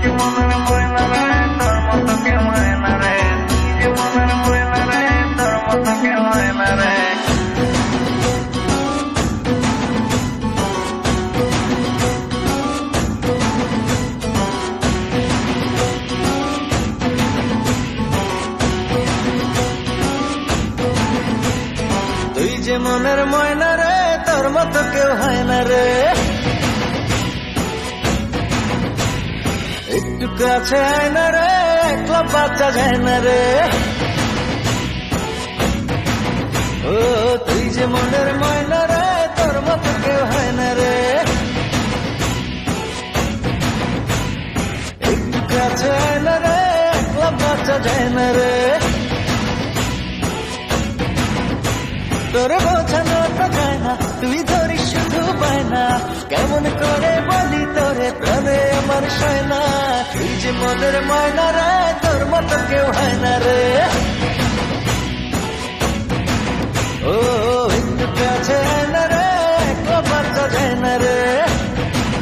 জীবনের ময়না রে তোর মতো মনের ময়না রে, তোর মতো কেউ হয় না রে। একটু কাছে আয় না রে, একলা বাচ্চা যায় না রে। ও, তুই যে মনের ময়না রে, তোর মতো কেউ হয় না রে। একটু কাছে আয় না রে, একলা বাচ্চা যায় না রে। তোরে বোঝানো তো যায় না, তুই ধরিস শুধু পায় না কেমন করে বলি তোরে, প্রাণে আমার সয় না। তুই যে মনের ময়না রে, তোর মতো কেউ হয় না রে। ও হিন্দু কাছে